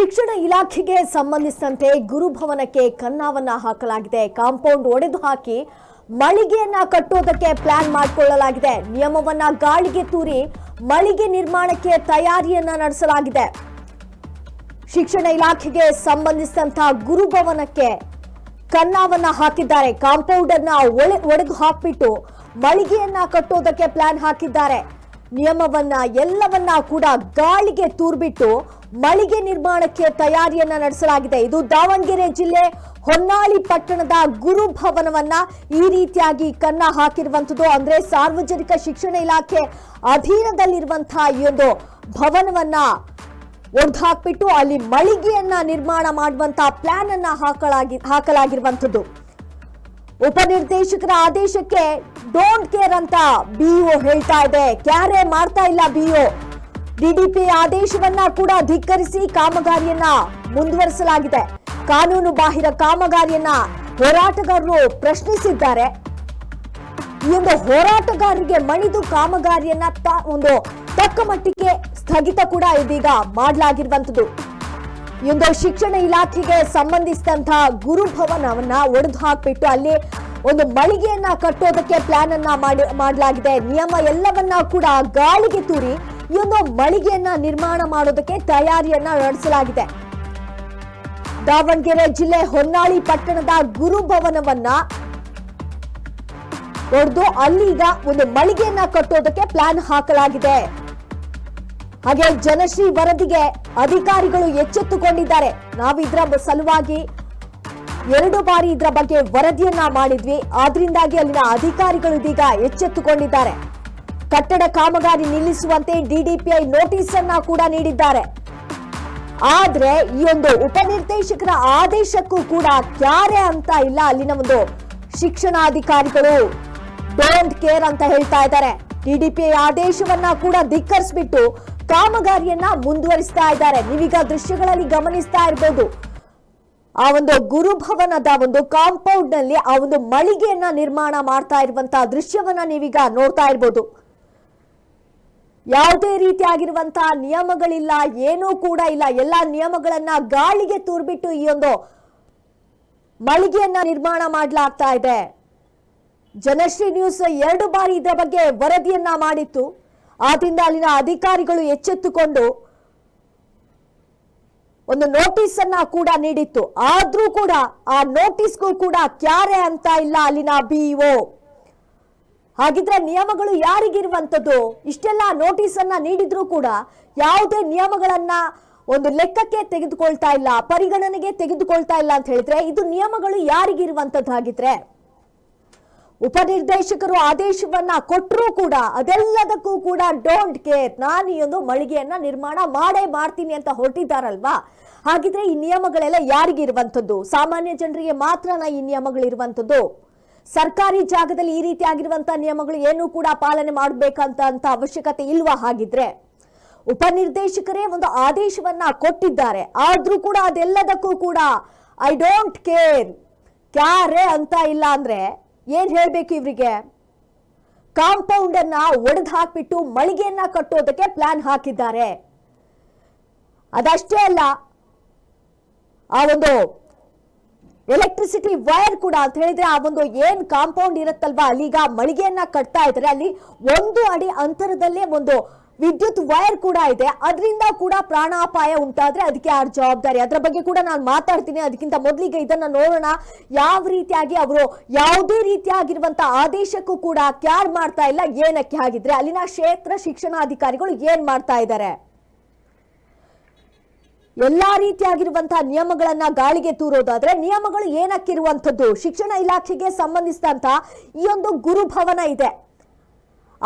ಶಿಕ್ಷಣ ಇಲಾಖೆಗೆ ಸಂಬಂಧಿಸಿದಂತೆ ಗುರುಭವನಕ್ಕೆ ಕನ್ನಾವನ್ನ ಹಾಕಲಾಗಿದೆ. ಕಾಂಪೌಂಡ್ ಒಡೆದು ಹಾಕಿ ಮಳಿಗೆಯನ್ನ ಕಟ್ಟುವುದಕ್ಕೆ ಪ್ಲಾನ್ ಮಾಡಿಕೊಳ್ಳಲಾಗಿದೆ. ನಿಯಮವನ್ನ ಗಾಳಿಗೆ ತೂರಿ ಮಳಿಗೆ ನಿರ್ಮಾಣಕ್ಕೆ ತಯಾರಿಯನ್ನ ನಡೆಸಲಾಗಿದೆ. ಶಿಕ್ಷಣ ಇಲಾಖೆಗೆ ಸಂಬಂಧಿಸಿದಂತಹ ಗುರುಭವನಕ್ಕೆ ಕನ್ನಾವನ್ನ ಹಾಕಿದ್ದಾರೆ. ಕಾಂಪೌಂಡ್ ಅನ್ನ ಒಡೆದು ಹಾಕ್ಬಿಟ್ಟು ಮಳಿಗೆಯನ್ನ ಕಟ್ಟೋದಕ್ಕೆ ಪ್ಲಾನ್ ಹಾಕಿದ್ದಾರೆ. ನಿಯಮವನ್ನ ಎಲ್ಲವನ್ನ ಕೂಡ ಗಾಳಿಗೆ ತೂರ್ಬಿಟ್ಟು ಮಳಿಗೆ ನಿರ್ಮಾಣಕ್ಕೆ ತಯಾರಿಯನ್ನ ನಡೆಸಲಾಗಿದೆ. ಇದು ದಾವಣಗೆರೆ ಜಿಲ್ಲೆ ಹೊನ್ನಾಳಿ ಪಟ್ಟಣದ ಗುರುಭವನವನ್ನ ಈ ರೀತಿಯಾಗಿ ಕನ್ನ ಹಾಕಿರುವಂಥದ್ದು. ಅಂದ್ರೆ ಸಾರ್ವಜನಿಕ ಶಿಕ್ಷಣ ಇಲಾಖೆ ಅಧೀನದಲ್ಲಿರುವಂತಹ ಈ ಒಂದು ಭವನವನ್ನ ಹಾಕ್ಬಿಟ್ಟು ಅಲ್ಲಿ ಮಳಿಗೆಯನ್ನ ನಿರ್ಮಾಣ ಮಾಡುವಂತ ಪ್ಲಾನ್ ಅನ್ನ ಹಾಕಲಾಗಿ ಹಾಕಲಾಗಿರುವಂತದ್ದು ಉಪನಿರ್ದೇಶಕರ ಆದೇಶಕ್ಕೆ ಡೋಂಟ್ ಕೇರ್ ಅಂತ ಬಿಇಒ ಹೇಳ್ತಾ ಇದೆ. ಕ್ಯಾರೆ ಮಾಡ್ತಾ ಇಲ್ಲ ಬಿಇಒ ಡಿಡಿಪಿ ಆದೇಶವನ್ನ ಕೂಡ ಧಿಕ್ಕರಿಸಿ ಕಾಮಗಾರಿಯನ್ನ ಮುಂದುವರಿಸಲಾಗಿದೆ. ಕಾನೂನು ಬಾಹಿರ ಕಾಮಗಾರಿಯನ್ನ ಹೋರಾಟಗಾರರು ಪ್ರಶ್ನಿಸಿದ್ದಾರೆ. ಈ ಒಂದು ಹೋರಾಟಗಾರರಿಗೆ ಮಣಿದು ಕಾಮಗಾರಿಯನ್ನ ಒಂದು ತಕ್ಕ ಸ್ಥಗಿತ ಕೂಡ ಇದೀಗ ಮಾಡಲಾಗಿರುವಂತದ್ದು ಒಂದು ಶಿಕ್ಷಣ ಇಲಾಖೆಗೆ ಸಂಬಂಧಿಸಿದಂತಹ ಗುರುಭವನವನ್ನ ಒಡೆದು ಹಾಕ್ಬಿಟ್ಟು ಅಲ್ಲಿ ಒಂದು ಮಳಿಗೆಯನ್ನ ಕಟ್ಟೋದಕ್ಕೆ ಪ್ಲಾನ್ ಅನ್ನ ಮಾಡಿ, ಮಾಡಲಾಗಿದೆ. ನಿಯಮ ಎಲ್ಲವನ್ನ ಕೂಡ ಗಾಳಿಗೆ ತೂರಿ ಒಂದು ಮಳಿಗೆಯನ್ನ ನಿರ್ಮಾಣ ಮಾಡೋದಕ್ಕೆ ತಯಾರಿಯನ್ನ ನಡೆಸಲಾಗಿದೆ. ದಾವಣಗೆರೆ ಜಿಲ್ಲೆ ಹೊನ್ನಾಳಿ ಪಟ್ಟಣದ ಗುರುಭವನವನ್ನ ಒಡೆದು ಅಲ್ಲೀಗ ಒಂದು ಮಳಿಗೆಯನ್ನ ಕಟ್ಟೋದಕ್ಕೆ ಪ್ಲಾನ್ ಹಾಕಲಾಗಿದೆ. ಹಾಗೆ ಜನಶ್ರೀ ವರದಿಗೆ ಅಧಿಕಾರಿಗಳು ಎಚ್ಚೆತ್ತುಕೊಂಡಿದ್ದಾರೆ. ನಾವಿದ್ರ ಸಲುವಾಗಿ ಎರಡು ಬಾರಿ ಇದರ ಬಗ್ಗೆ ವರದಿಯನ್ನ ಮಾಡಿದ್ವಿ. ಆದ್ರಿಂದಾಗಿ ಅಲ್ಲಿನ ಅಧಿಕಾರಿಗಳು ಇದೀಗ ಎಚ್ಚೆತ್ತುಕೊಂಡಿದ್ದಾರೆ. ಕಟ್ಟಡ ಕಾಮಗಾರಿ ನಿಲ್ಲಿಸುವಂತೆ ಡಿಡಿಪಿಐ ನೋಟಿಸ್ ಅನ್ನ ಕೂಡ ನೀಡಿದ್ದಾರೆ. ಆದ್ರೆ ಈ ಒಂದು ಉಪನಿರ್ದೇಶಕರ ಆದೇಶಕ್ಕೂ ಕೂಡ ಕ್ಯಾರೆ ಅಂತ ಇಲ್ಲ. ಅಲ್ಲಿನ ಒಂದು ಶಿಕ್ಷಣಾಧಿಕಾರಿಗಳು ಡೋಂಟ್ ಕೇರ್ ಅಂತ ಹೇಳ್ತಾ ಇದ್ದಾರೆ. ಟಿಡಿಪಿ ಆದೇಶವನ್ನ ಕೂಡ ಧಿಕ್ಕರಿಸ್ಬಿಟ್ಟು ಕಾಮಗಾರಿಯನ್ನ ಮುಂದುವರಿಸ್ತಾ ಇದ್ದಾರೆ. ನೀವೀಗ ದೃಶ್ಯಗಳಲ್ಲಿ ಗಮನಿಸ್ತಾ ಇರ್ಬೋದು. ಆ ಒಂದು ಗುರುಭವನದ ಒಂದು ಕಾಂಪೌಂಡ್ನಲ್ಲಿ ಆ ಒಂದು ಮಳಿಗೆಯನ್ನ ನಿರ್ಮಾಣ ಮಾಡ್ತಾ ಇರುವಂತಹ ದೃಶ್ಯವನ್ನ ನೀವೀಗ ನೋಡ್ತಾ ಇರ್ಬೋದು. ಯಾವುದೇ ರೀತಿಯಾಗಿರುವಂತಹ ನಿಯಮಗಳಿಲ್ಲ, ಏನೂ ಕೂಡ ಇಲ್ಲ. ಎಲ್ಲಾ ನಿಯಮಗಳನ್ನ ಗಾಳಿಗೆ ತೂರ್ಬಿಟ್ಟು ಈ ಒಂದು ಮಳಿಗೆಯನ್ನ ನಿರ್ಮಾಣ ಮಾಡಲಾಗ್ತಾ ಇದೆ. ಜನಶ್ರೀ ನ್ಯೂಸ್ ಎರಡು ಬಾರಿ ಇದರ ಬಗ್ಗೆ ವರದಿಯನ್ನ ಮಾಡಿತ್ತು. ಆದ್ರಿಂದ ಅಲ್ಲಿನ ಅಧಿಕಾರಿಗಳು ಎಚ್ಚೆತ್ತುಕೊಂಡು ಒಂದು ನೋಟಿಸ್ ಅನ್ನ ಕೂಡ ನೀಡಿತ್ತು. ಆದ್ರೂ ಕೂಡ ಆ ನೋಟಿಸ್ಗೂ ಕೂಡ ಕ್ಯಾರೆ ಅಂತ ಇಲ್ಲ ಅಲ್ಲಿನ ಬಿಇಒ ಹಾಗಿದ್ರೆ ನಿಯಮಗಳು ಯಾರಿಗಿರುವಂತದ್ದು ಇಷ್ಟೆಲ್ಲ ನೋಟಿಸ್ ಅನ್ನ ನೀಡಿದ್ರು ಕೂಡ ಯಾವುದೇ ನಿಯಮಗಳನ್ನ ಒಂದು ಲೆಕ್ಕಕ್ಕೆ ತೆಗೆದುಕೊಳ್ತಾ ಇಲ್ಲ, ಪರಿಗಣನೆಗೆ ತೆಗೆದುಕೊಳ್ತಾ ಇಲ್ಲ ಅಂತ ಹೇಳಿದ್ರೆ ಇದು ನಿಯಮಗಳು ಯಾರಿಗಿರುವಂತದ್ದಾಗಿದ್ರೆ ಉಪನಿರ್ದೇಶಕರು ಆದೇಶವನ್ನ ಕೊಟ್ಟರೂ ಕೂಡ ಅದೆಲ್ಲದಕ್ಕೂ ಕೂಡ ಡೋಂಟ್ ಕೇರ್ ನಾನು ಈ ಒಂದು ಮಳಿಗೆಯನ್ನ ನಿರ್ಮಾಣ ಮಾಡೇ ಮಾಡ್ತೀನಿ ಅಂತ ಹೊರಟಿದ್ದಾರಲ್ವಾ? ಹಾಗಿದ್ರೆ ಈ ನಿಯಮಗಳೆಲ್ಲ ಯಾರಿಗಿರುವಂಥದ್ದು ಸಾಮಾನ್ಯ ಜನರಿಗೆ ಮಾತ್ರನ ಈ ನಿಯಮಗಳಿರುವಂಥದ್ದು ಸರ್ಕಾರಿ ಜಾಗದಲ್ಲಿ ಈ ರೀತಿ ಆಗಿರುವಂತಹ ನಿಯಮಗಳು ಏನೂ ಕೂಡ ಪಾಲನೆ ಮಾಡಬೇಕಂತ ಅಂತ ಅವಶ್ಯಕತೆ ಇಲ್ವಾ ಹಾಗಿದ್ರೆ? ಉಪನಿರ್ದೇಶಕರೇ ಒಂದು ಆದೇಶವನ್ನ ಕೊಟ್ಟಿದ್ದಾರೆ. ಆದ್ರೂ ಕೂಡ ಅದೆಲ್ಲದಕ್ಕೂ ಕೂಡ ಐ ಡೋಂಟ್ ಕೇರ್ ಕ್ಯಾರೆ ಅಂತ ಇಲ್ಲ ಅಂದ್ರೆ ಏನ್ ಹೇಳ್ಬೇಕು ಇವರಿಗೆ? ಕಾಂಪೌಂಡ್ ಅನ್ನ ಒಡೆದು ಹಾಕ್ಬಿಟ್ಟು ಮಳಿಗೆಯನ್ನ ಕಟ್ಟೋದಕ್ಕೆ ಪ್ಲಾನ್ ಹಾಕಿದ್ದಾರೆ. ಅದಷ್ಟೇ ಅಲ್ಲ, ಆ ಒಂದು ಎಲೆಕ್ಟ್ರಿಸಿಟಿ ವೈರ್ ಕೂಡ ಅಂತ ಹೇಳಿದ್ರೆ ಆ ಒಂದು ಏನ್ ಕಾಂಪೌಂಡ್ ಇರುತ್ತಲ್ವಾ ಅಲ್ಲಿಗ ಮಳಿಗೆಯನ್ನ ಕಟ್ತಾ ಇದ್ದಾರೆ. ಅಲ್ಲಿ ಒಂದು ಅಡಿ ಅಂತರದಲ್ಲೇ ಒಂದು ವಿದ್ಯುತ್ ವೈರ್ ಕೂಡ ಇದೆ. ಅದರಿಂದ ಕೂಡ ಪ್ರಾಣಾಪಾಯ ಉಂಟಾದ್ರೆ ಅದಕ್ಕೆ ಯಾರು ಜವಾಬ್ದಾರಿ? ಅದರ ಬಗ್ಗೆ ಕೂಡ ನಾನು ಮಾತಾಡ್ತೀನಿ. ಅದಕ್ಕಿಂತ ಮೊದಲಿಗೆ ಇದನ್ನ ನೋಡೋಣ. ಯಾವ ರೀತಿಯಾಗಿ ಅವರು ಯಾವುದೇ ರೀತಿಯಾಗಿರುವಂತ ಆದೇಶಕ್ಕೂ ಕೂಡ ಕ್ಯಾರ್ ಮಾಡ್ತಾ ಇಲ್ಲ. ಏನಕ್ಕೆ ಆಗಿದ್ರೆ ಅಲ್ಲಿನ ಕ್ಷೇತ್ರ ಶಿಕ್ಷಣಾಧಿಕಾರಿಗಳು ಏನ್ ಮಾಡ್ತಾ ಇದ್ದಾರೆ ಎಲ್ಲಾ ರೀತಿಯಾಗಿರುವಂತಹ ನಿಯಮಗಳನ್ನ ಗಾಳಿಗೆ ತೂರೋದಾದ್ರೆ ನಿಯಮಗಳು ಏನಕ್ಕಿರುವಂಥದ್ದು? ಶಿಕ್ಷಣ ಇಲಾಖೆಗೆ ಸಂಬಂಧಿಸಿದಂತ ಈ ಒಂದು ಗುರುಭವನ ಇದೆ.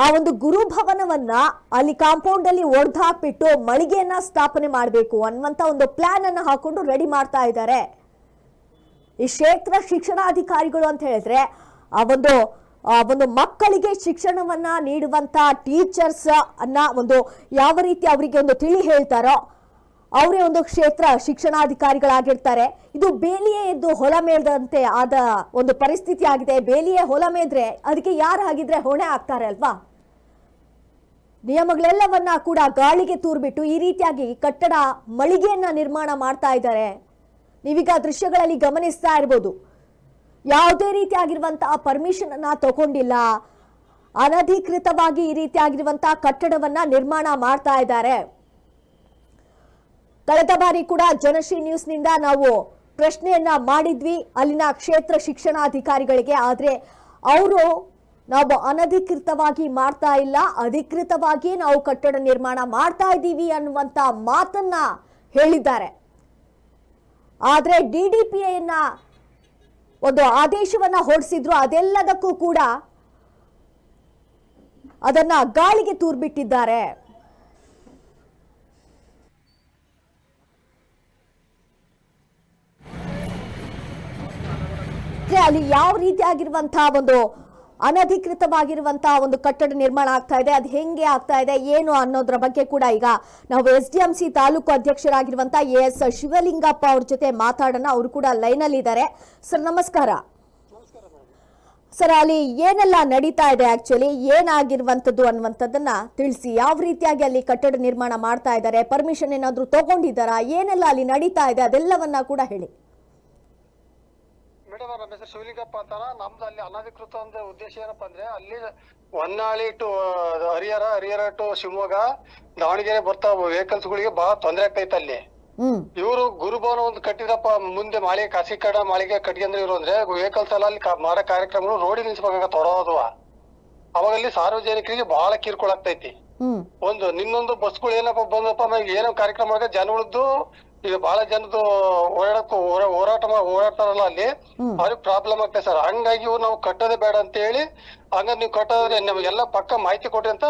ಆ ಒಂದು ಗುರುಭವನವನ್ನ ಅಲ್ಲಿ ಕಾಂಪೌಂಡ್ ಅಲ್ಲಿ ಒಡೆದು ಹಾಕ್ಬಿಟ್ಟು ಮಳಿಗೆಯನ್ನ ಸ್ಥಾಪನೆ ಮಾಡಬೇಕು ಅನ್ನುವಂತ ಒಂದು ಪ್ಲಾನ್ ಅನ್ನ ಹಾಕೊಂಡು ರೆಡಿ ಮಾಡ್ತಾ ಇದ್ದಾರೆ. ಈ ಕ್ಷೇತ್ರ ಶಿಕ್ಷಣಾಧಿಕಾರಿಗಳು ಅಂತ ಹೇಳಿದ್ರೆ, ಆ ಒಂದು ಆ ಒಂದು ಮಕ್ಕಳಿಗೆ ಶಿಕ್ಷಣವನ್ನ ನೀಡುವಂತ ಟೀಚರ್ಸ್ ಅನ್ನ ಒಂದು ಯಾವ ರೀತಿ ಅವರಿಗೆ ಒಂದು ತಿಳಿ ಹೇಳ್ತಾರೋ ಅವರೇ ಒಂದು ಕ್ಷೇತ್ರ ಶಿಕ್ಷಣಾಧಿಕಾರಿಗಳಾಗಿರ್ತಾರೆ. ಇದು ಬೇಲಿಯೇ ಎದ್ದು ಹೊಲ ಮೇಲ್ದಂತೆ ಆದ ಒಂದು ಪರಿಸ್ಥಿತಿ ಆಗಿದೆ. ಬೇಲಿಯೇ ಹೊಲ ಮೇದ್ರೆ ಅದಕ್ಕೆ ಯಾರು ಆಗಿದ್ರೆ ಹೊಣೆ ಆಗ್ತಾರೆ ಅಲ್ವಾ? ನಿಯಮಗಳೆಲ್ಲವನ್ನ ಕೂಡ ಗಾಳಿಗೆ ತೂರ್ಬಿಟ್ಟು ಈ ರೀತಿಯಾಗಿ ಕಟ್ಟಡ ಮಳಿಗೆಯನ್ನ ನಿರ್ಮಾಣ ಮಾಡ್ತಾ ಇದ್ದಾರೆ. ನೀವೀಗ ದೃಶ್ಯಗಳಲ್ಲಿ ಗಮನಿಸ್ತಾ ಇರ್ಬೋದು. ಯಾವುದೇ ರೀತಿಯಾಗಿರುವಂತಹ ಪರ್ಮಿಷನ್ ಅನ್ನ ತಗೊಂಡಿಲ್ಲ. ಅನಧಿಕೃತವಾಗಿ ಈ ರೀತಿಯಾಗಿರುವಂತಹ ಕಟ್ಟಡವನ್ನ ನಿರ್ಮಾಣ ಮಾಡ್ತಾ ಇದ್ದಾರೆ. ಕಳೆದ ಬಾರಿ ಕೂಡ ಜನಶ್ರೀ ನ್ಯೂಸ್ನಿಂದ ನಾವು ಪ್ರಶ್ನೆಯನ್ನ ಮಾಡಿದ್ವಿ. ಅಲ್ಲಿನ ಕ್ಷೇತ್ರ ಶಿಕ್ಷಣಾಧಿಕಾರಿಗಳಿಗೆ. ಆದ್ರೆ ಅವರು ನಾವು ಅನಧಿಕೃತವಾಗಿ ಮಾಡ್ತಾ ಇಲ್ಲ. ಅಧಿಕೃತವಾಗಿ ನಾವು ಕಟ್ಟಡ ನಿರ್ಮಾಣ ಮಾಡ್ತಾ ಇದ್ದೀವಿ ಅನ್ನುವಂತ ಮಾತನ್ನ ಹೇಳಿದ್ದಾರೆ. ಆದ್ರೆ ಡಿ ಡಿ ಪಿ ಒಂದು ಆದೇಶವನ್ನ ಹೊರಡಿಸಿದ್ರು. ಅದೆಲ್ಲದಕ್ಕೂ ಕೂಡ ಅದನ್ನ ಗಾಳಿಗೆ ತೂರ್ಬಿಟ್ಟಿದ್ದಾರೆ. ಅಂದ್ರೆ ಅಲ್ಲಿ ಯಾವ ರೀತಿಯಾಗಿರುವಂತಹ ಒಂದು ಅನಧಿಕೃತವಾಗಿರುವಂತಹ ಒಂದು ಕಟ್ಟಡ ನಿರ್ಮಾಣ ಆಗ್ತಾ ಇದೆ, ಅದು ಹೆಂಗೆ ಆಗ್ತಾ ಇದೆ, ಏನು ಅನ್ನೋದ್ರ ಬಗ್ಗೆ ಕೂಡ ಈಗ ನಾವು S D M C taluk ಅಧ್ಯಕ್ಷರಾಗಿರುವಂತಹ A S Shivalingappa ಅವ್ರ ಜೊತೆ ಮಾತಾಡೋಣ. ಅವರು ಕೂಡ ಲೈನ್ ಅಲ್ಲಿ ಇದ್ದಾರೆ. ಸರ್, ನಮಸ್ಕಾರ. ಸರ್, ಅಲ್ಲಿ ಏನೆಲ್ಲ ನಡೀತಾ ಇದೆ ಆಕ್ಚುಲಿ ಏನಾಗಿರುವಂತದ್ದು ಅನ್ನುವಂಥದ್ದನ್ನ ತಿಳಿಸಿ. ಯಾವ ರೀತಿಯಾಗಿ ಅಲ್ಲಿ ಕಟ್ಟಡ ನಿರ್ಮಾಣ ಮಾಡ್ತಾ ಇದ್ದಾರೆ? ಪರ್ಮಿಷನ್ ಏನಾದರೂ ತಗೊಂಡಿದ್ದಾರಾ? ಏನೆಲ್ಲ ಅಲ್ಲಿ ನಡೀತಾ ಇದೆ? ಅದೆಲ್ಲವನ್ನ ಕೂಡ ಹೇಳಿ. ಮೇಡಮ್ ನಮ್ಮ ಹೆಸರು ಶಿವಲಿಂಗಪ್ಪ ಅಂತಾನ ನಮ್ದು ಅಲ್ಲಿ ಅನಧಿಕೃತ ಒಂದು ಉದ್ದೇಶ ಏನಪ್ಪಾ ಅಂದ್ರೆ ಅಲ್ಲಿ ಹೊನ್ನಾಳಿ ಟು ಹರಿಹರ ಹರಿಹರ ಟು ಶಿವಮೊಗ್ಗ ದಾವಣಗೆರೆ ಬರ್ತಾ ವೆಹಿಕಲ್ಸ್ ಗಳಿಗೆ ಬಹಳ ತೊಂದರೆ ಆಗ್ತೈತೆ ಅಲ್ಲಿ. ಇವರು ಗುರುಭವನ ಒಂದು ಕಟ್ಟಿದಪ್ಪ ಮುಂದೆ ಮಾಳಿಗೆ ಕಡ ಮಾಳಿಗೆ ಕಟ್ಕೊಂಡ್ರೆ ಇವರು ಅಂದ್ರೆ ವೆಹಿಕಲ್ಸ್ ಎಲ್ಲ ಅಲ್ಲಿ ಮಾಡೋ ಕಾರ್ಯಕ್ರಮಗಳು ರೋಡಿ ನಿಲ್ಸ್ಬೇಕಾಗ ತೊಡೋದು. ಅವಾಗ ಅಲ್ಲಿ ಸಾರ್ವಜನಿಕರಿಗೆ ಬಹಳ ಕಿರ್ಕೊಳ ಆಗ್ತೈತಿ ಒಂದು ನಿನ್ನೊಂದು ಬಸ್ಗಳು ಏನಪ್ಪ ಬಂದಪ್ಪ ಏನೋ ಕಾರ್ಯಕ್ರಮ ಜನಗಳದ್ದು ಈಗ ಬಹಳ ಜನದ್ದು ಓಡಾಡಕ್ಕೂ ಹೋರಾ- ಹೋರಾಟ ಓಡಾಡ್ತಾರಲ್ಲ ಅಲ್ಲಿ. ಅವ್ರಿಗೆ ಪ್ರಾಬ್ಲಮ್ ಆಗ್ತದೆ ಸರ್. ಹಂಗಾಗಿ ಇವ್ರು ನಾವು ಕಟ್ಟೋದೇ ಬೇಡ ಅಂತ ಹೇಳಿ ಹಂಗ ನೀವು ಕಟ್ಟೋದ್ರೆ ನಮಗೆಲ್ಲ ಪಕ್ಕ ಮಾಹಿತಿ ಕೊಟ್ಟಿ ಅಂತ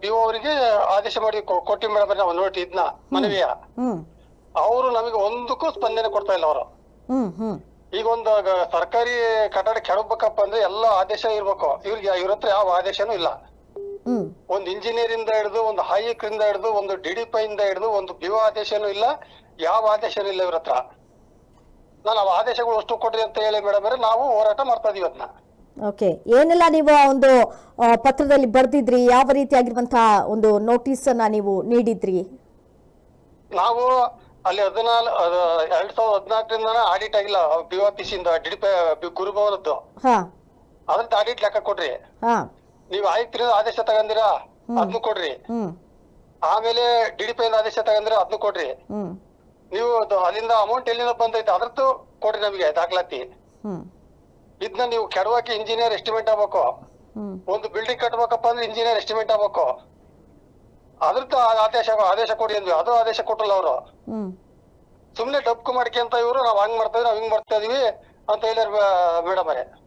ಬಿ ಅವರಿಗೆ ಆದೇಶ ಮಾಡಿ ಕೊಟ್ಟಿ ಮೇಡಮ್ ನಾವು ನೋಡಿ ಇದನ್ನ ಮನವಿಯ. ಅವರು ನಮಗೆ ಒಂದಕ್ಕೂ ಸ್ಪಂದನೆ ಕೊಡ್ತಾ ಇಲ್ಲ ಅವರು. ಈಗ ಒಂದು ಸರ್ಕಾರಿ ಕಟ್ಟಡ ಕೆಡಬೇಕಪ್ಪ ಅಂದ್ರೆ ಎಲ್ಲ ಆದೇಶ ಇರ್ಬೇಕು. ಇವ್ರಿಗೆ ಇವ್ರ ಹತ್ರ ಯಾವ ಆದೇಶನೂ ಇಲ್ಲ. ಒಂದು ಇಂಜಿನಿಯರ್ ಇಂದ ಹಿಡಿದು ಒಂದು ಹೈಕ್ ಇಂದ ಹಿಡಿದು ಒಂದು ಡಿಡಿಪಿ ಇಂದ ಹಿಡಿದು ಒಂದು ಬಿಒ ಆದೇಶನೂ ಇಲ್ಲ. ಯಾವ ಆದೇಶನೂ ಇಲ್ಲ ಇವ್ರ ಹತ್ರ. ನಾನು ಅವ್ ಆದೇಶಗಳು ಅಷ್ಟು ಕೊಡ್ರಿ ಅಂತ ಹೇಳಿ ಮೇಡಮ್ ನಾವು ಹೋರಾಟ ಮಾಡ್ತಾ ಇದೀವಿ ಅದನ್ನ ಓಕೆ. ಏನೆಲ್ಲ ನೀವು ಒಂದು ಪತ್ರದಲ್ಲಿ ಬರೆದಿದ್ರಿ? ಯಾವ ರೀತಿಯಾಗಿರುವಂತಹ ಒಂದು ನೋಟಿಸ್ ಅನ್ನ ನೀವು ನೀಡಿದ್ರಿ? ನಾವು ಅಲ್ಲಿ ಹದಿನಾಲ್ ಎರಡ್ ಸಾವಿರದ ಹದಿನಾಲ್ಕರಿಂದ ಆಡಿಟ್ ಆಗಿಲ್ಲ ಬಿ ಆಫೀಸಿಂದ ಇಂದ ಡಿಡಿಪಿ ಗುರುಭವನದ್ದು. ಹಾ. ಅದ್ರದ್ದು ಆಡಿಟ್ ಲೆಕ್ಕ ಕೊಡ್ರಿ. ಹಾ. ನೀವು ಆಯುಕ್ತರ ಆದೇಶ ತಗಂದಿರಾ ಅದನ್ನು ಕೊಡ್ರಿ. ಹ್ಮ್. ಆಮೇಲೆ ಡಿಡಿಪಿ ಇಂದ ಆದೇಶ ತಗೊಂಡ್ರೆ? ಅದನ್ನು ಕೊಡ್ರಿ. ಹ್ಮ್. ನೀವು ಅದು ಅಲ್ಲಿಂದ ಅಮೌಂಟ್ ಎಲ್ಲಿಂದ ಬಂದೈತೆ ಅದ್ರದ್ದು ಕೊಡ್ರಿ ನಮಗೆ ದಾಖಲಾತಿ. ಹ್ಮ್. ಇದನ್ನ ನೀವು ಕೆಡವಾಕಿ ಇಂಜಿನಿಯರ್ ಎಸ್ಟಿಮೇಟ್ ಆಗ್ಬೇಕು. ಹ್ಮ್. ಒಂದು ಬಿಲ್ಡಿಂಗ್ ಕಟ್ಬೇಕಪ್ಪ ಅಂದ್ರೆ ಇಂಜಿನಿಯರ್ ಎಸ್ಟಿಮೇಟ್ ಆಗ್ಬೇಕು. ಅದ್ರದ್ದು ಆ- ಆದೇಶ ಆದೇಶ ಕೊಡಿ ಅಂದ್ವಿ. ಅದು ಆದೇಶ ಕೊಟ್ಟಲ್ಲ ಅವರು. ಹ್ಮ್. ಸುಮ್ನೆ ಡಬ್ಕು ಮಾಡ್ಕೊಂತ ಇವರು ನಾವ್ ಹಂಗ್ ಮಾಡ್ತಾ ಇದ್ವಿ ನಾವ್ ಹಿಂಗ್ ಮಾಡ್ತಾ ಇದೀವಿ ಅಂತ ಹೇಳಿದ್ರು ಮೇಡಮ್ ಅವರೇ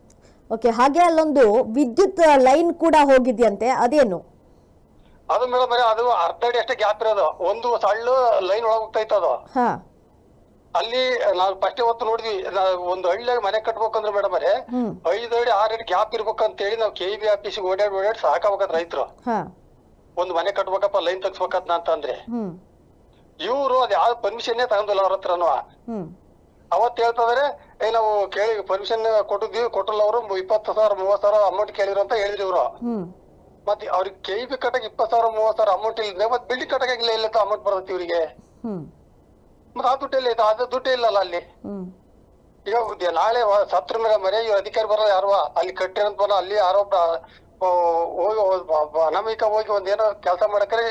ಓಕೆ ಹಾಗೆ ಅಲ್ಲೊಂದು ವಿದ್ಯುತ್ ಲೈನ್ ಕೂಡ ಹೋಗಿದ್ಯಂತೆ ಅದೇನು? ಅದು ಮೇಡಮ್ ಅದು ಅರ್ಧ ಅಡಿ ಅಷ್ಟೇ ಗ್ಯಾಪ್ ಇರೋದು. ಒಂದು ಸಣ್ಣ ಲೈನ್ ಒಳಗ್ ಹೋಗ್ತಾ ಇತ್ತು ಅದು. ಹಾ. ಅಲ್ಲಿ ನಾವು ಫಸ್ಟ್ ಹೊತ್ತು ನೋಡಿದ್ವಿ ಒಂದು ಹಳ್ಳಿಯಾಗ ಮನೆ ಕಟ್ಬೇಕಂದ್ರೆ ಮೇಡಮ್ ಅರೆ ಐದು ಅಡಿ ಆರು ಅಡಿ ಗ್ಯಾಪ್ ಇರ್ಬೇಕಂತ ಹೇಳಿ ನಾವು ಕೆ ಬಿ ಆಫೀಸ್ ಓಡಾಡಿ ಓಡಾಡಿ ಸಾಕಾಗತ್ತ ರೈತರು. ಒಂದು ಮನೆ ಕಟ್ಬೇಕಪ್ಪ ಲೈನ್ ತೆಗ್ಸ್ಬೇಕಂತ ಅಂತಂದ್ರೆ ಇವ್ರು ಅದ್ ಯಾವ ಪರ್ಮಿಷನ್ನೇ ತಗೊಂಡಿಲ್ಲ ಅವ್ರ ಹತ್ರನು. ಹ್ಮ್ ಅವತ್ ಹೇಳ್ತಿದಾರೆ ಏ ನಾವು ಕೇಳಿ ಪರ್ಮಿಷನ್ ಕೊಟ್ಟಿದ್ವಿ ಕೊಟ್ಟಲ್ಲ ಅವರು ಇಪ್ಪತ್ತು ಸಾವಿರ ಮೂವತ್ ಸಾವಿರ ಅಮೌಂಟ್ ಕೇಳಿದ್ರು ಅಂತ ಹೇಳಿದ್ರು ಇವ್ರು. ಮತ್ತೆ ಅವ್ರಿಗೆ ಕೆ ಬಿ ಕಟ್ಟಕ್ ಇಪ್ಪತ್ತು ಸಾವಿರ ಮೂವತ್ ಸಾವಿರ ಅಮೌಂಟ್ ಇಲ್ಲ. ಮತ್ತೆ ಬಿಲ್ಡಿಂಗ್ ಕಟ್ಟಕ್ ಇಲ್ಲ ಇಲ್ಲ ಅಮೌಂಟ್ ಬರ್ತೈತಿ ಇವರಿಗೆ? ಮತ್ತೆ ಆ ದುಡ್ಡು ಇಲ್ಲ ಅದು ದುಡ್ಡು ಇಲ್ಲಲ್ಲ ಅಲ್ಲಿ? ಈಗ ನಾಳೆ ಸತ್ರ ಮೇಲೆ ಮರೆ ಇವ್ರ ಅಧಿಕಾರಿ ಬರಲ್ಲ ಯಾರು? ಅಲ್ಲಿ ಕಟ್ಟಿರಂತ ಬರಲ್ಲ ಅಲ್ಲಿ ಯಾರೋ ಹೋಗಿ ಅನಾಮಿಕ ಹೋಗಿ ಒಂದೇನೋ ಕೆಲಸ ಮಾಡಕ್ರೆ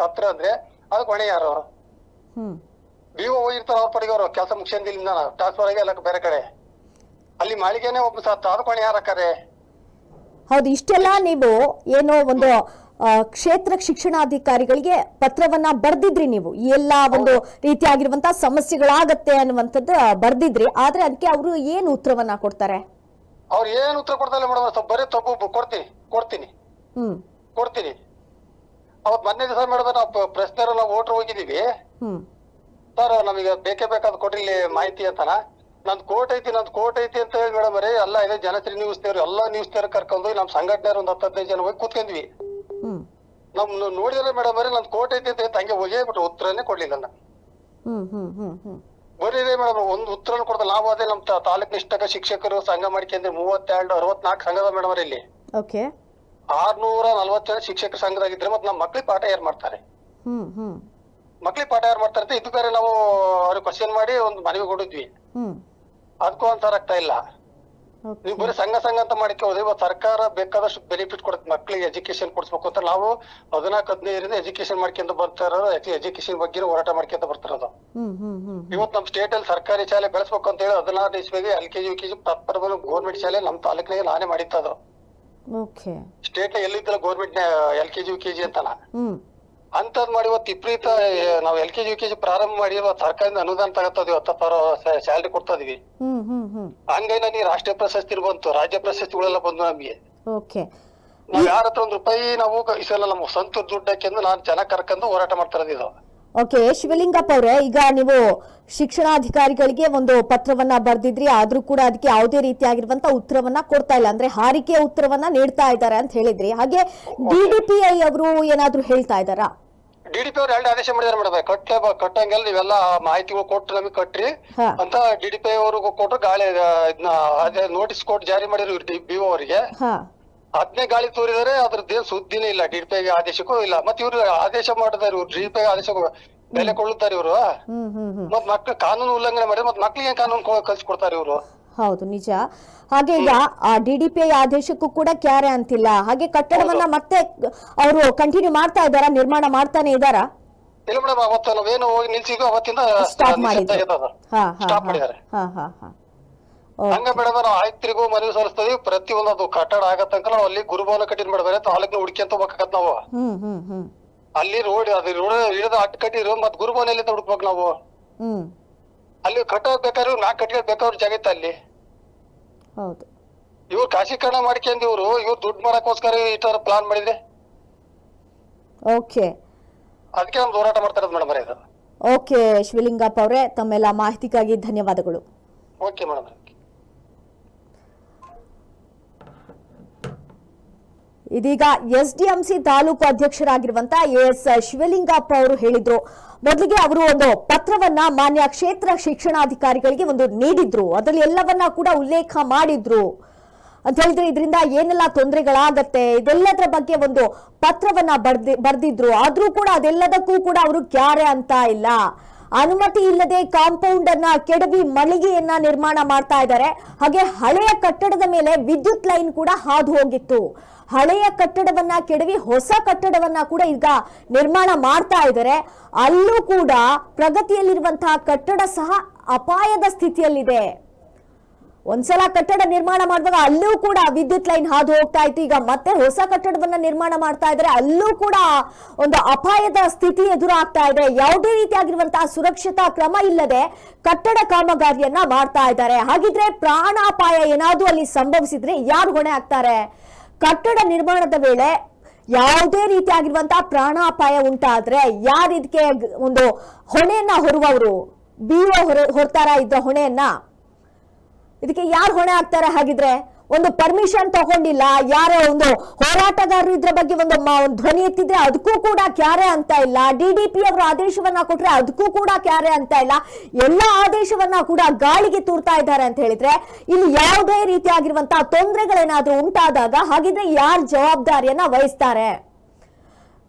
ಸತ್ರ ಅಂದ್ರೆ ಅದಕ್ಕೆ ಹೊಣೆ ಯಾರು? ಹ್ಮ್ ಇರ್ತಾರ ಅವ್ರ ಪಡೆಗೆ ಅವರು. ಕೆಲಸ ಮುಗಿಸ್ಕೊಂಡಿಲ್ಲ ಟ್ರಾನ್ಸ್ಫರ್ ಆಗಿ ಎಲ್ಲ ಬೇರೆ ಕಡೆ. ಅಲ್ಲಿ ಮಾಳಿಗೆನೆ ಒಬ್ಬ ಸಹ ತಾಳ್ಕೊಂಡು ಯಾರಕ್ಕಾರೆ ಹೌದು ಇಷ್ಟೆಲ್ಲ ನೀವು ಏನೋ ಒಂದು ಕ್ಷೇತ್ರ ಶಿಕ್ಷಣಾಧಿಕಾರಿಗಳಿಗೆ ಪತ್ರವನ್ನ ಬರ್ದಿದ್ರಿ ನೀವು. ಎಲ್ಲ ಒಂದು ರೀತಿಯಾಗಿರುವಂತಹ ಸಮಸ್ಯೆಗಳಾಗತ್ತೆ ಅನ್ನುವಂಥದ್ದು ಬರ್ದಿದ್ರಿ. ಆದ್ರೆ ಅದಕ್ಕೆ ಅವರು ಏನ್ ಉತ್ತರವನ್ನ ಕೊಡ್ತಾರೆ? ಅವ್ರು ಏನ್ ಉತ್ತರ ಕೊಡ್ತಾ ಇಲ್ಲ ಮೇಡಮ್ ಬರೀ ತಪ್ಪು ಕೊಡ್ತೀನಿ ಕೊಡ್ತೀನಿ. ಹ್ಮ್. ಕೊಡ್ತೀನಿ. ಅವತ್ ಮೊನ್ನೆ ದಿವಸ ಮೇಡಮ್ ನಾವು ಪ್ರಶ್ನೆ ನಾವು ಓಟ್ರ್ ಹೋಗಿದೀವಿ ಹ್ಮ್. ಸರ್ ನಮಗೆ ಬೇಕೇ ಬೇಕಾದ ಕೊಟ್ಟಿಲ್ಲಿ ಇಲ್ಲಿ ಮಾಹಿತಿ ಅಂತಾನ? ನಂದ್ ಕೋಟ್ ಐತಿ ನಂದ್ ಕೋಟ್ ಐತಿ ಅಂತ ಹೇಳಿ ಮೇಡಮ್ ರೀ ಎಲ್ಲ ಇದೆ ಜನಶ್ರೀ ನ್ಯೂಸ್ ತೇರು ಎಲ್ಲಾ ನ್ಯೂಸ್ ತೇರ್ ಕರ್ಕೊಂಡು ನಮ್ ಸಂಘಟನೆ ಒಂದ್ ಹತ್ತು ಹದಿನೈದು ಜನ ಹೋಗಿ ಕೂತ್ಕೊಂಡ್ವಿ. ನಮ್ ನೋಡಿದ್ರೆ ಮೇಡಮ್ ರೀ ನಂದ್ ಕೋಟ್ ಐತಿ ಅಂತ ಹೇಳ್ತಾ ಹಂಗೆ ಹೋಗಿ ಬಿಟ್ಟು ಉತ್ತರನೇ ಕೊಡ್ಲಿಲ್ಲ ನನ್ನ ಹ್ಮ್ ಹ್ಮ್ ಹ್ಮ್ ಹ್ಮ್. ಬರೀ ಮೇಡಮ್ ಒಂದ್ ಉತ್ತರನು ಕೊಡ್ದ ನಾವು ಅದೇ ನಮ್ ತಾಲೂಕ್ ನಿಷ್ಠಕ ಶಿಕ್ಷಕರು ಸಂಘ ಮಾಡ್ಕೊಂಡ್ರೆ ಮೂವತ್ತೆರಡು ಅರವತ್ನಾಲ್ಕು ಸಂಘದ ಮೇಡಮ್ ಇಲ್ಲಿ. ಓಕೆ. ಆರ್ನೂರ ನಲ್ವತ್ತೆರಡು ಶಿಕ್ಷಕರ ಸಂಘದಾಗಿದ್ರೆ ಮತ್ತೆ ನಮ್ಮ ಮಕ್ಳಿಗೆ ಪಾಠ ಯಾರು ಮಾಡ್ತಾರೆ? ಮಕ್ಳಿಗೆ ಪಾಠ ಯಾರು ಮಾಡ್ತಾರೆ ಅಂತ ಇದು ಬೇರೆ ನಾವು ಅವ್ರಿಗೆ ಕ್ವಶನ್ ಮಾಡಿ ಒಂದು ಮನವಿ ಕೊಟ್ಟಿದ್ವಿ. ಹ್ಮ್. ಅದಕ್ಕೂ ಒಂಥರ ಆಗ್ತಾ ಇಲ್ಲ. ನೀವು ಬರೀ ಸಂಘ ಸಂಘ ಅಂತ ಮಾಡಕ್ಕೆ ಹೋದ್ರೆ ಇವತ್ತು ಸರ್ಕಾರ ಬೇಕಾದಷ್ಟು ಬೆನಿಫಿಟ್ ಕೊಡುತ್ತೆ ಮಕ್ಳಿಗೆ ಎಜುಕೇಶನ್ ಕೊಡಿಸ್ಬೇಕು ಅಂತ ನಾವು ಹದಿನಾಲ್ಕು ಹದಿನೈದರಿಂದ ಎಜುಕೇಶನ್ ಮಾಡ್ಕೊಂತ ಬರ್ತಾ ಇರೋದು ಎಜುಕೇಶನ್ ಬಗ್ಗೆ ಹೋರಾಟ ಮಾಡ್ಕೊಂತ ಬರ್ತಿರೋದು ಇವತ್ತು ನಮ್ಮ ಸ್ಟೇಟ್ ಅಲ್ಲಿ ಸರ್ಕಾರಿ ಶಾಲೆ ಬೆಳೆಸ್ಬೇಕು ಅಂತ ಹೇಳಿ ಹದಿನಾರು ಇಸ್ವಿಗೆ ಎಲ್ ಕೆಜಿ ಯು ಕೆಜಿ ಪ್ರಥಮ ಗೌರ್ಮೆಂಟ್ ಶಾಲೆ ನಮ್ಮ ತಾಲೂಕಿನಾಗೆ ನಾನೇ ಮಾಡಿತ್ತದು state ಎಲ್ಲಿದ್ದಲ್ಲ government L KG U KG G ಹ್ಮ್. ಅಂತದ್ ಮಾಡಿ ಇವತ್ತು ವಿಪರೀತ ನಾವು ಎಲ್ ಕೆಜಿ ಯು ಕೆಜಿ ಪ್ರಾರಂಭ ಮಾಡಿ ಇವತ್ತು ಸರ್ಕಾರದಿಂದ ಅನುದಾನ ತಗತ್ತದ ಇವತ್ತು ಸ್ಯಾಲ್ರಿ ಕೊಡ್ತಾ ಇದೀವಿ ಹಂಗಾಗಿ ನನಗೆ ರಾಷ್ಟ್ರೀಯ ಪ್ರಶಸ್ತಿ ಬಂತು ರಾಜ್ಯ ಪ್ರಶಸ್ತಿಗಳೆಲ್ಲ ಬಂದು ನಮಗೆ. ಓಕೆ. ನಾವ್ ಯಾರ ಹತ್ರ ಒಂದ್ ರೂಪಾಯಿ ನಾವು ಇಸಲ್ಲ ಸಲ ನಮ್ಮ ಸ್ವಂತ ದುಡ್ಡು ಹಾಕಿ ನಾನು ಜನ ಕರ್ಕೊಂಡು ಹೋರಾಟ ಮಾಡ್ತಾ ಇರೋದು ಇದು. ಓಕೆ ಶಿವಲಿಂಗಪ್ಪ ಅವರೇ ಈಗ ನೀವು ಶಿಕ್ಷಣಾಧಿಕಾರಿಗಳಿಗೆ ಒಂದು ಪತ್ರವನ್ನ ಬರೆದಿದ್ರಿ ಆದ್ರೂ ಕೂಡ ಅದಕ್ಕೆ ಯಾವುದೇ ರೀತಿಯಾಗಿರುವಂತ ಉತ್ತರವನ್ನ ಕೊಡ್ತಾ ಇಲ್ಲ. ಅಂದ್ರೆ ಹಾರಿಕೆಯ ಉತ್ತರವನ್ನ ನೀಡ್ತಾ ಇದ್ದಾರೆ ಅಂತ ಹೇಳಿದ್ರಿ. ಹಾಗೆ ಡಿಡಿಪಿಐ ಅವರು ಏನಾದ್ರು ಹೇಳ್ತಾ ಇದ್ದಾರಾ? ಡಿಡಿಪಿ ಅವ್ರು ಎರಡು ಆದೇಶ ಮಾಡಿದಾರೆ ಮೇಡಮ್. ಕಟ್ಟೆ ಕಟ್ಟಂಗೆಲ್ಲ ನೀವೆಲ್ಲ ಮಾಹಿತಿಗಳು ಕೊಟ್ಟು ನಮಗೆ ಕಟ್ರಿ. ಅಂತ ಡಿ ಡಿ ಪಿ ಅವ್ರಿಗೂ ಕೊಟ್ಟು ಗಾಳಿ ಇದನ್ನ ಅದೇ ನೋಟಿಸ್ ಕೊಟ್ಟು ಜಾರಿ ಮಾಡಿದ್ರು ಬಿ ಅವರಿಗೆ. ಹಾ ಗಾಳಿ ತೋರಿದರೆ ಅದ್ರದ್ದೇನ್ ಸುದ್ದಿನೇ ಇಲ್ಲ ಡಿ ಡಿ ಪಿ ಆದೇಶಕ್ಕೂ ಇಲ್ಲ. ಮತ್ತೆ ಇವ್ರು ಆದೇಶ ಮಾಡಿದಾರೆ ಇವ್ರು ಡಿ ಆದೇಶಕ್ಕೂ ಪಿ ಆದೇಶ ಬೆಲೆ ಕೊಳ್ಳುತ್ತಾರೆ ಇವರು. ಮತ್ ಮಕ್ಳು ಕಾನೂನು ಉಲ್ಲಂಘನೆ ಮಾಡಿ ಮತ್ ಮಕ್ಳಿಗೆ ಕಾನೂನು ಕಲ್ಸ್ಕೊಡ್ತಾರೆ ಇವರು? ಹೌದು ನಿಜ. ಹಾಗೆ ಈಗ ಆ ಡಿಡಿಪಿಐ ಆದೇಶಕ್ಕೂ ಕೂಡ ಕ್ಯಾರೆ ಅಂತಿಲ್ಲ. ಹಾಗೆ ಕಟ್ಟಡವನ್ನ ಮತ್ತೆ ಅವರು ಕಂಟಿನ್ಯೂ ಮಾಡ್ತಾ ಇದ್ದಾರಾ ನಿರ್ಮಾಣ ಮಾಡ್ತಾನೆ ಇದ್ದಾರಾ? ಇಲ್ಲ ಮೇಡಮ್ ಅವತ್ತು ನಾವೇನು ಹೋಗಿ ನಿಲ್ಸಿದ್ವಿ ಅವತ್ತಿಂದ ಸ್ಟಾಪ್ ಮಾಡಿದ್ದಾರೆ. ಹಾ ಹಾ ಹಾ. ಹಂಗ ಮೇಡಮ್ ನಾವು ಆಯ್ತರಿಗೂ ಮನವಿ ಸಲ್ಲಿಸ್ತೀವಿ. ಪ್ರತಿ ಅದು ಕಟ್ಟಡ ಆಗತ್ತ ನಾವು ಅಲ್ಲಿ ಗುರುಭವನ ಕಟ್ಟಿದ್ ಮೇಡಮ್ ತಾಲೂಕ್ನ ಹುಡ್ಕ್ಯಂತ ಹೋಗ್ಬೇಕತ್ ನಾವು. ಹ್ಮ್ ಹ್ಮ್ ಹ್ಮ್. ಅಲ್ಲಿ ರೋಡ್ ಅದು ರೋಡ್ ಇಳಿದ ಅಟ್ ಕಟ್ಟಿರು ಮತ್ ಗುರುಭವನ ಎಲ್ಲಿ ಹುಡುಕ್ಬೇಕು ನಾವು. ಹ್ಮ್. ಅಲ್ಲಿ ಕಟ್ಟಬೇಕಾದ್ರೆ ನಾಲ್ಕು ಕಟ್ಟಿಗೆ ಬೇಕಾದ್ರೆ ಜಾಗ ಇತ್ತು ಅಲ್ಲಿ. ಹೌದು. ಇವ್ರು ಕಾಶೀಕರಣ ಮಾಡ್ಕೊಂಡ್ ಇವ್ರು ಇವ್ರು ದುಡ್ಡು ಮಾಡಕ್ಕೋಸ್ಕರ ಈ ತರ ಪ್ಲಾನ್ ಮಾಡಿದ್ರೆ ಓಕೆ. ಅದಕ್ಕೆ ನಮ್ದು ಹೋರಾಟ ಮಾಡ್ತಾ ಇರೋದು ಮೇಡಮ್ ಇದು. ಓಕೆ ಶಿವಲಿಂಗಪ್ಪ ಅವರೇ ತಮ್ಮೆಲ್ಲ ಮಾಹಿತಿಗಾಗಿ ಧನ್ಯವಾದಗಳು. ಓಕೆ ಮೇಡಮ್ ಇದೀಗ S D M C taluk ಅಧ್ಯಕ್ಷರಾಗಿರುವಂತಹ S Shivalingappa ಅವರು ಹೇಳಿದ್ರು. ಮೊದಲಿಗೆ ಅವರು ಒಂದು ಪತ್ರವನ್ನ ಮಾನ್ಯ ಕ್ಷೇತ್ರ ಶಿಕ್ಷಣಾಧಿಕಾರಿಗಳಿಗೆ ಒಂದು ನೀಡಿದ್ರು. ಅದರಲ್ಲಿ ಎಲ್ಲವನ್ನ ಕೂಡ ಉಲ್ಲೇಖ ಮಾಡಿದ್ರು. ಅಂತ ಹೇಳಿದ್ರೆ ಇದರಿಂದ ಏನೆಲ್ಲ ತೊಂದರೆಗಳಾಗತ್ತೆ? ಇದೆಲ್ಲದರ ಬಗ್ಗೆ ಒಂದು ಪತ್ರವನ್ನ ಬರ್ದಿ, ಬರ್ದಿದ್ರು. ಆದ್ರೂ ಕೂಡ ಅದೆಲ್ಲದಕ್ಕೂ ಕೂಡ ಅವರು ಕ್ಯಾರೆ ಅಂತ ಇಲ್ಲ. ಅನುಮತಿ ಇಲ್ಲದೆ ಕಾಂಪೌಂಡ್ ಅನ್ನ ಕೆಡವಿ ಮಳಿಗೆಯನ್ನ ನಿರ್ಮಾಣ ಮಾಡ್ತಾ ಇದ್ದಾರೆ. ಹಾಗೆ ಹಳೆಯ ಕಟ್ಟಡದ ಮೇಲೆ ವಿದ್ಯುತ್ ಲೈನ್ ಕೂಡ ಹಾದು ಹೋಗಿತ್ತು. ಹಳೆಯ ಕಟ್ಟಡವನ್ನ ಕೆಡವಿ ಹೊಸ ಕಟ್ಟಡವನ್ನ ಕೂಡ ಈಗ ನಿರ್ಮಾಣ ಮಾಡ್ತಾ ಇದ್ದಾರೆ. ಅಲ್ಲೂ ಕೂಡ ಪ್ರಗತಿಯಲ್ಲಿರುವಂತಹ ಕಟ್ಟಡ ಸಹ ಅಪಾಯದ ಸ್ಥಿತಿಯಲ್ಲಿದೆ. ಒಂದ್ಸಲ ಕಟ್ಟಡ ನಿರ್ಮಾಣ ಮಾಡಿದಾಗ ಅಲ್ಲೂ ಕೂಡ ವಿದ್ಯುತ್ ಲೈನ್ ಹಾದು ಹೋಗ್ತಾ ಇತ್ತು. ಈಗ ಮತ್ತೆ ಹೊಸ ಕಟ್ಟಡವನ್ನ ನಿರ್ಮಾಣ ಮಾಡ್ತಾ ಇದ್ದಾರೆ. ಅಲ್ಲೂ ಕೂಡ ಒಂದು ಅಪಾಯದ ಸ್ಥಿತಿ ಎದುರಾಗ್ತಾ ಇದೆ. ಯಾವುದೇ ರೀತಿಯಾಗಿರುವಂತಹ ಸುರಕ್ಷತಾ ಕ್ರಮ ಇಲ್ಲದೆ ಕಟ್ಟಡ ಕಾಮಗಾರಿಯನ್ನ ಮಾಡ್ತಾ ಇದ್ದಾರೆ. ಹಾಗಿದ್ರೆ ಪ್ರಾಣಾಪಾಯ ಏನಾದ್ರೂ ಅಲ್ಲಿ ಸಂಭವಿಸಿದ್ರೆ ಯಾರು ಹೊಣೆ ಆಗ್ತಾರೆ ಕಟ್ಟಡ ನಿರ್ಮಾಣದ ವೇಳೆ ಯಾವುದೇ ರೀತಿಯಾಗಿರುವಂತಹ ಪ್ರಾಣಾಪಾಯ ಉಂಟಾದ್ರೆ ಯಾರು ಇದಕ್ಕೆ ಒಂದು ಹೊಣೆಯನ್ನ ಹೊರುವವರು? ಬಿಒ ಹೊರ, ಹೊರ್ತಾರ ಇದ್ದ ಹೊಣೆಯನ್ನ? ಇದಕ್ಕೆ ಯಾರು ಹೊಣೆ ಆಗ್ತಾರೆ ಹಾಗಿದ್ರೆ? ಒಂದು ಪರ್ಮಿಷನ್ ತಗೊಂಡಿಲ್ಲ, ಯಾರೋ ಒಂದು ಹೋರಾಟಗಾರರು ಇದ್ರ ಬಗ್ಗೆ ಒಂದು ಧ್ವನಿ ಎತ್ತಿದ್ರೆ ಅದಕ್ಕೂ ಕೂಡ ಕ್ಯಾರೆ ಅಂತ ಇಲ್ಲ. ಡಿಡಿಪಿ ಅವರು ಆದೇಶವನ್ನ ಕೊಟ್ರೆ ಅದಕ್ಕೂ ಕೂಡ ಕ್ಯಾರೆ ಅಂತ ಇಲ್ಲ. ಎಲ್ಲ ಆದೇಶವನ್ನ ಕೂಡ ಗಾಳಿಗೆ ತೂರ್ತಾ ಇದ್ದಾರೆ ಅಂತ ಹೇಳಿದ್ರೆ, ಇಲ್ಲಿ ಯಾವುದೇ ರೀತಿಯಾಗಿರುವಂತಹ ತೊಂದರೆಗಳೇನಾದ್ರೂ ಉಂಟಾದಾಗ ಹಾಗಿದ್ರೆ ಯಾರು ಜವಾಬ್ದಾರಿಯನ್ನ ವಹಿಸ್ತಾರೆ?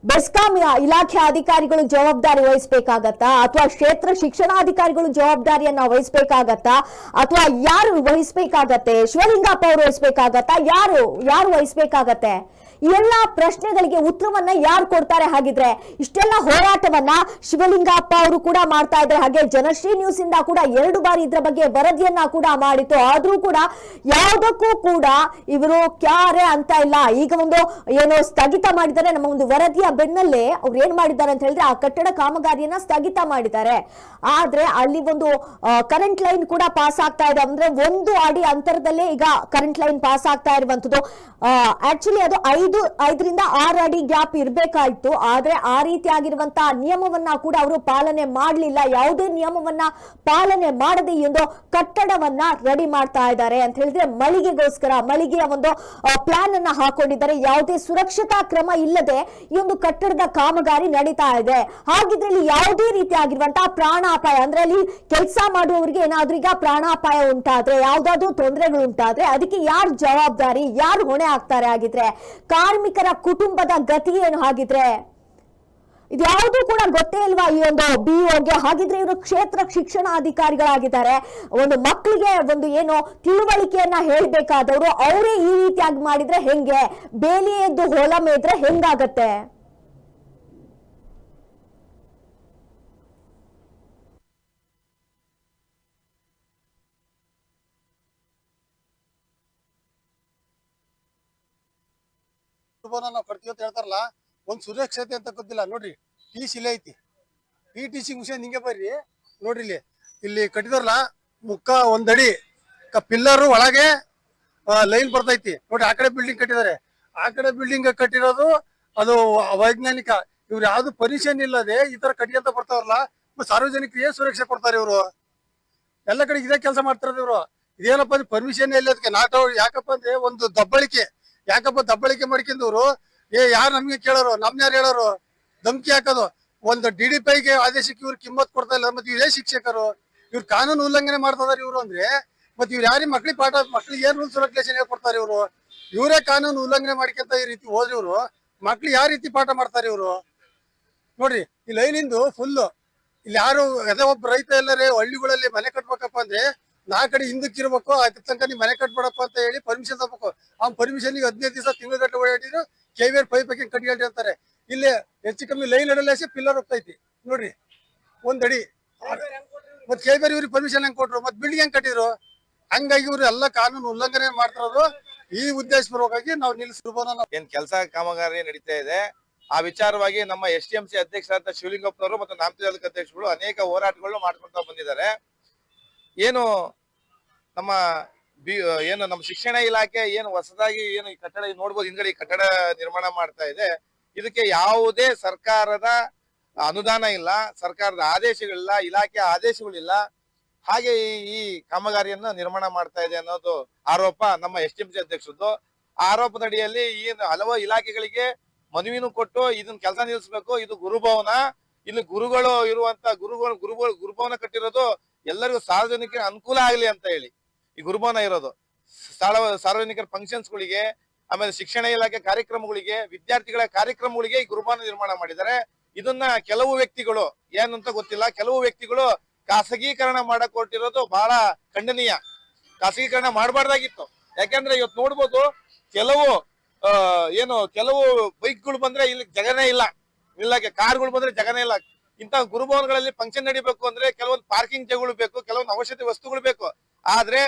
ಬೆಸ್ಕಾಂ ಇಲಾಖೆ ಅಧಿಕಾರಿಗಳು ಜವಾಬ್ದಾರಿ ವಹಿಸ್ಬೇಕಾಗತ್ತಾ? ಅಥವಾ ಕ್ಷೇತ್ರ ಶಿಕ್ಷಣಾಧಿಕಾರಿಗಳು ಜವಾಬ್ದಾರಿಯನ್ನ ವಹಿಸ್ಬೇಕಾಗತ್ತಾ? ಅಥವಾ ಯಾರು ವಹಿಸ್ಬೇಕಾಗತ್ತೆ? ಶಿವಲಿಂಗಪ್ಪ ಅವರು ವಹಿಸ್ಬೇಕಾಗತ್ತಾ? ಯಾರು ಯಾರು ವಹಿಸ್ಬೇಕಾಗತ್ತೆ? ಎಲ್ಲಾ ಪ್ರಶ್ನೆಗಳಿಗೆ ಉತ್ತರವನ್ನ ಯಾರು ಕೊಡ್ತಾರೆ ಹಾಗಿದ್ರೆ ಇಷ್ಟೆಲ್ಲ ಹೋರಾಟವನ್ನ ಶಿವಲಿಂಗಪ್ಪ ಅವರು ಕೂಡ ಮಾಡ್ತಾ ಇದ್ರೆ ಹಾಗೆ ಜನಶ್ರೀ ನ್ಯೂಸ್ ಇಂದ ಕೂಡ ಎರಡು ಬಾರಿ ಇದ್ರ ಬಗ್ಗೆ ವರದಿಯನ್ನ ಕೂಡ ಮಾಡಿತ್ತು. ಆದ್ರೂ ಕೂಡ ಯಾವುದಕ್ಕೂ ಕೂಡ ಇವರು ಕ್ಯಾರೆ ಅಂತ ಇಲ್ಲ. ಈಗ ಒಂದು ಏನೋ ಸ್ಥಗಿತ ಮಾಡಿದ್ದಾರೆ. ನಮ್ಮ ಒಂದು ವರದಿಯ ಬೆನ್ನಲ್ಲೇ ಅವ್ರು ಏನ್ ಮಾಡಿದ್ದಾರೆ ಅಂತ ಹೇಳಿದ್ರೆ ಆ ಕಟ್ಟಡ ಕಾಮಗಾರಿಯನ್ನ ಸ್ಥಗಿತ ಮಾಡಿದ್ದಾರೆ. ಆದ್ರೆ ಅಲ್ಲಿ ಒಂದು ಕರೆಂಟ್ ಲೈನ್ ಕೂಡ ಪಾಸ್ ಆಗ್ತಾ ಇದೆ. ಅಂದ್ರೆ ಒಂದು ಅಡಿ ಅಂತರದಲ್ಲೇ ಈಗ ಕರೆಂಟ್ ಲೈನ್ ಪಾಸ್ ಆಗ್ತಾ ಇರುವಂತದ್ದು ಆಕ್ಚುಲಿ ಅದು ಐದು ಐದರಿಂದ ಆರು ಅಡಿ ಗ್ಯಾಪ್ ಇರಬೇಕಾಯ್ತು. ಆದ್ರೆ ಆ ರೀತಿಯಾಗಿರುವಂತಹ ನಿಯಮವನ್ನ ಕೂಡ ಅವರು ಪಾಲನೆ ಮಾಡಲಿಲ್ಲ. ಯಾವುದೇ ನಿಯಮವನ್ನ ಪಾಲನೆ ಮಾಡದೆ ಒಂದು ಕಟ್ಟಡವನ್ನ ರೆಡಿ ಮಾಡ್ತಾ ಇದ್ದಾರೆ ಅಂತ ಹೇಳಿದ್ರೆ ಮಳಿಗೆಗೋಸ್ಕರ, ಮಳಿಗೆಯ ಒಂದು ಪ್ಲಾನ್ ಅನ್ನ ಹಾಕೊಂಡಿದ್ದಾರೆ. ಯಾವುದೇ ಸುರಕ್ಷತಾ ಕ್ರಮ ಇಲ್ಲದೆ ಈ ಒಂದು ಕಟ್ಟಡದ ಕಾಮಗಾರಿ ನಡೀತಾ ಇದೆ. ಹಾಗಿದ್ರಲ್ಲಿ ಯಾವುದೇ ರೀತಿಯಾಗಿರುವಂತಹ ಪ್ರಾಣಾಪಾಯ, ಅಂದ್ರೆ ಅಲ್ಲಿ ಕೆಲಸ ಮಾಡುವವರಿಗೆ ಏನಾದ್ರೂ ಈಗ ಪ್ರಾಣಾಪಾಯ ಉಂಟಾದ್ರೆ, ಯಾವ್ದಾದ್ರು ತೊಂದರೆಗಳು ಉಂಟಾದ್ರೆ, ಅದಕ್ಕೆ ಯಾರು ಜವಾಬ್ದಾರಿ, ಯಾರು ಹೊಣೆ ಆಗ್ತಾರೆ ಹಾಗಿದ್ರೆ? ಕಾರ್ಮಿಕರ ಕುಟುಂಬದ ಗತಿ ಏನು ಹಾಗಿದ್ರೆ ಇದ್ಯಾವುದೂ ಕೂಡ ಗೊತ್ತೇ ಇಲ್ವಾ ಈ ಒಂದು ಬಿಒಗೆ ಹಾಗಿದ್ರೆ ಇವರು ಕ್ಷೇತ್ರ ಶಿಕ್ಷಣಾಧಿಕಾರಿಗಳಾಗಿದ್ದಾರೆ. ಒಂದು ಮಕ್ಕಳಿಗೆ ಒಂದು ಏನು ತಿಳುವಳಿಕೆಯನ್ನ ಹೇಳ್ಬೇಕಾದವರು, ಅವರೇ ಈ ರೀತಿಯಾಗಿ ಮಾಡಿದ್ರೆ ಹೆಂಗೆ? ಬೇಲಿ ಎದ್ದು ಹೊಲ ಮೇದ್ರೆ ಹೆಂಗಾಗತ್ತೆ? ಸುಬಾನ ನಾವು ಕಟ್ತೀವಿ ಅಂತ ಹೇಳ್ತಾರಲ್ಲ, ಒಂದ್ ಸುರಕ್ಷತೆ ಅಂತ ಗೊತ್ತಿಲ್ಲ, ನೋಡ್ರಿ ಟಿ ಇಲ್ಲೇ ಐತಿ. ಈ ಟಿ ಸಿ ಮುಗಿಸ್ ಹಿಂಗೆ ಬರ್ರಿ, ನೋಡ್ರಿ ಇಲ್ಲಿ. ಇಲ್ಲಿ ಕಟ್ಟಿದಾರಲ್ಲ ಮುಕ್ಕ ಒಂದಡಿ ಪಿಲ್ಲರ್ ಒಳಗೆ ಲೈನ್ ಬರ್ತೈತಿ. ನೋಡ್ರಿ, ಆ ಕಡೆ ಬಿಲ್ಡಿಂಗ್ ಕಟ್ಟಿದ್ದಾರೆ ಆ ಕಡೆ ಬಿಲ್ಡಿಂಗ್ ಕಟ್ಟಿರೋದು, ಅದು ವೈಜ್ಞಾನಿಕ. ಇವ್ರು ಯಾವ್ದು ಪರ್ಮಿಷನ್ ಇಲ್ಲದೆ ಈ ತರ ಕಟ್ಟಿ ಅಂತ ಬರ್ತಾವ್ರಲ್ಲ ಸಾರ್ವಜನಿಕರಿಗೆ ಸುರಕ್ಷೆ ಕೊಡ್ತಾರೆ ಇವರು? ಎಲ್ಲ ಕಡೆ ಇದೇ ಕೆಲಸ ಮಾಡ್ತಾರ ಇವರು. ಇದೇನಪ್ಪ ಅಂದ್ರೆ ಪರ್ಮಿಷನ್ ಇಲ್ಲ ಅದಕ್ಕೆ ನಾಟ ಯಾಕಪ್ಪ ಅಂದ್ರೆ ಒಂದು ದಬ್ಬಳಿಕೆ. ಯಾಕಪ್ಪ ದಬ್ಬಳಿಕೆ ಮಾಡ್ಕೊಂಡವ್ರು? ಏ, ಯಾರು ನಮ್ಗೆ ಕೇಳೋರು? ನಮ್ನ ಯಾರು ಹೇಳೋರು? ಧಮ್ಕಿ ಹಾಕೋದು. ಒಂದು ಡಿ ಡಿ ಪೈಗೆ ಆದೇಶಕ್ಕೆ ಇವ್ರು ಕಿಮ್ಮತ್ ಕೊಡ್ತಾ ಇಲ್ಲ. ಮತ್ತೆ ಇವ್ರೇ ಶಿಕ್ಷಕರು. ಇವ್ರು ಕಾನೂನು ಉಲ್ಲಂಘನೆ ಮಾಡ್ತಾ ಇವ್ರು ಅಂದ್ರೆ, ಮತ್ತೆ ಇವ್ರು ಯಾರಿಗೆ ಮಕ್ಳಿಗೆ ಪಾಠ, ಮಕ್ಳಿಗೆ ಏನ್ ರೂಲ್ಸ್ ರೆಗ್ಯುಲೇಷನ್ ಹೇಳ್ಕೊಡ್ತಾರೆ ಇವರು? ಇವರೇ ಕಾನೂನು ಉಲ್ಲಂಘನೆ ಮಾಡ್ಕೊಂತ ಈ ರೀತಿ ಹೋದ್ರೆ ಇವರು ಮಕ್ಳು ಯಾವ ರೀತಿ ಪಾಠ ಮಾಡ್ತಾರೆ ಇವರು? ನೋಡ್ರಿ, ಈ ಲೈನಿಂದು ಫುಲ್ ಇಲ್ಲಿ ಯಾರು ಯಾವ ಒಬ್ಬ ರೈತ ಎಲ್ಲರೇ ಹಳ್ಳಿಗಳಲ್ಲಿ ಮನೆ ಕಟ್ಬೇಕಪ್ಪ ಅಂದ್ರೆ ನಾ ಕಡೆ ಹಿಂದಕ್ಕೆ ಇರ್ಬೇಕು, ಅದ್ರ ತನಕ ನೀವು ಮನೆ ಕಟ್ಬೇಡಪ್ಪ ಅಂತ ಹೇಳಿ ಪರ್ಮಿಷನ್ ತಗೋಬೇಕು. ಅವ್ನ ಪರ್ಮಿಷನ್ ಹದಿನೈದು ದಿವಸ ತಿಂಗಳಗಟ್ಟಲೆ ಓಡಾಡಿದ್ರು ಕೆವಿಯರ್ ಪೈಪ್ ಹಾಕಿ ಕಟ್ಟಿ ಅಂತಾರೆ. ಇಲ್ಲಿ ಹೆಚ್ಚು ಕಮ್ಮಿ ಲೈನ್ ಅಡಲೇಸಿ ಪಿಲ್ಲರ್ ಹೋಗ್ತೈತಿ ನೋಡ್ರಿ, ಒಂದಡಿ. ಮತ್ತೆ ಕೆವಿಆರ್ ಇವ್ರಿಗೆ ಪರ್ಮಿಷನ್ ಹೆಂಗ್ ಕೊಟ್ರು? ಮತ್ತೆ ಬಿಲ್ಡಿಂಗ್ ಹೆಂಗ್ ಕಟ್ಟಿದ್ರು? ಹಂಗಾಗಿ ಇವ್ರು ಎಲ್ಲ ಕಾನೂನು ಉಲ್ಲಂಘನೆ ಮಾಡ್ತಿರೋದು. ಈ ಉದ್ದೇಶ ಪೂರ್ವಕವಾಗಿ ನಾವು ನಿಲ್ಲಿಸಿರ್ಬೋದು ಏನ್ ಕೆಲಸ ಕಾಮಗಾರಿ ನಡೀತಾ ಇದೆ. ಆ ವಿಚಾರವಾಗಿ ನಮ್ಮ ಎಸ್ ಡಿ ಎಂ ಸಿ ಅಧ್ಯಕ್ಷರಾದ ಶಿವಲಿಂಗಪ್ಪನವರು ಮತ್ತು ನಾಮತಿ ಅಧ್ಯಕ್ಷಗಳು ಅನೇಕ ಹೋರಾಟಗಳನ್ನು ಮಾಡ್ಕೊಳ್ತಾ ಬಂದಿದ್ದಾರೆ. ಏನು ನಮ್ಮ ಬಿ ಏನು ನಮ್ಮ ಶಿಕ್ಷಣ ಇಲಾಖೆ ಏನು ಹೊಸದಾಗಿ ಏನು ಈ ಕಟ್ಟಡ ನೋಡ್ಬೋದು, ಹಿಂದ್ಗಡೆ ಈ ಕಟ್ಟಡ ನಿರ್ಮಾಣ ಮಾಡ್ತಾ ಇದೆ. ಇದಕ್ಕೆ ಯಾವುದೇ ಸರ್ಕಾರದ ಅನುದಾನ ಇಲ್ಲ, ಸರ್ಕಾರದ ಆದೇಶಗಳಿಲ್ಲ, ಇಲಾಖೆ ಆದೇಶಗಳಿಲ್ಲ. ಹಾಗೆ ಈ- ಕಾಮಗಾರಿಯನ್ನ ನಿರ್ಮಾಣ ಮಾಡ್ತಾ ಇದೆ ಅನ್ನೋದು ಆರೋಪ ನಮ್ಮ ಎಸ್ ಟಿ ಸಿ ಅಧ್ಯಕ್ಷರದ್ದು. ಆರೋಪದಡಿಯಲ್ಲಿ ಈ ಹಲವು ಇಲಾಖೆಗಳಿಗೆ ಮನವಿನೂ ಕೊಟ್ಟು ಇದನ್ನ ಕೆಲಸ ನಿಲ್ಲಿಸಬೇಕು ಇದು ಗುರುಭವನ. ಇಲ್ಲಿ ಗುರುಗಳು ಇರುವಂತ ಗುರುಗಳು ಗುರುಗಳು, ಗುರುಭವನ ಕಟ್ಟಿರೋದು ಎಲ್ಲರಿಗೂ ಸಾರ್ವಜನಿಕರ ಅನುಕೂಲ ಆಗ್ಲಿ ಅಂತ ಹೇಳಿ. ಈ ಗುರುಭವನ ಇರೋದು. ಸಾರ್ವ- ಸಾರ್ವಜನಿಕರ ಫಂಕ್ಷನ್ಸ್ ಗಳಿಗೆ ಆಮೇಲೆ ಶಿಕ್ಷಣ ಇಲಾಖೆ ಕಾರ್ಯಕ್ರಮಗಳಿಗೆ, ವಿದ್ಯಾರ್ಥಿಗಳ ಕಾರ್ಯಕ್ರಮಗಳಿಗೆ ಈ ಗುರುಭವನ ನಿರ್ಮಾಣ ಮಾಡಿದ್ದಾರೆ. ಇದನ್ನ ಕೆಲವು ವ್ಯಕ್ತಿಗಳು ಏನಂತ ಗೊತ್ತಿಲ್ಲ, ಕೆಲವು ವ್ಯಕ್ತಿಗಳು ಖಾಸಗೀಕರಣ ಮಾಡಕ್ ಹೊರಟಿರೋದು ಬಹಳ ಖಂಡನೀಯ. ಖಾಸಗೀಕರಣ ಮಾಡಬಾರ್ದಾಗಿತ್ತು. ಯಾಕಂದ್ರೆ ಇವತ್ತು ನೋಡ್ಬೋದು, ಕೆಲವು ಏನು, ಕೆಲವು ಬೈಕ್ಗಳು ಬಂದ್ರೆ ಇಲ್ಲಿ ಜಗನೇ ಇಲ್ಲ. ಇಲ್ಲಕ್ಕೆ ಕಾರ್ಗಳು ಬಂದ್ರೆ ಜಗನೇ ಇಲ್ಲ. ಇಂತಹ ಗುರುಭವನಗಳಲ್ಲಿ ಫಂಕ್ಷನ್ ನಡಿಬೇಕು ಅಂದ್ರೆ ಕೆಲವೊಂದು ಪಾರ್ಕಿಂಗ್ ಜಾಗಗಳು ಬೇಕು, ಕೆಲವೊಂದು ಔಷಧಿ ವಸ್ತುಗಳು ಬೇಕು. ಆದ್ರೆ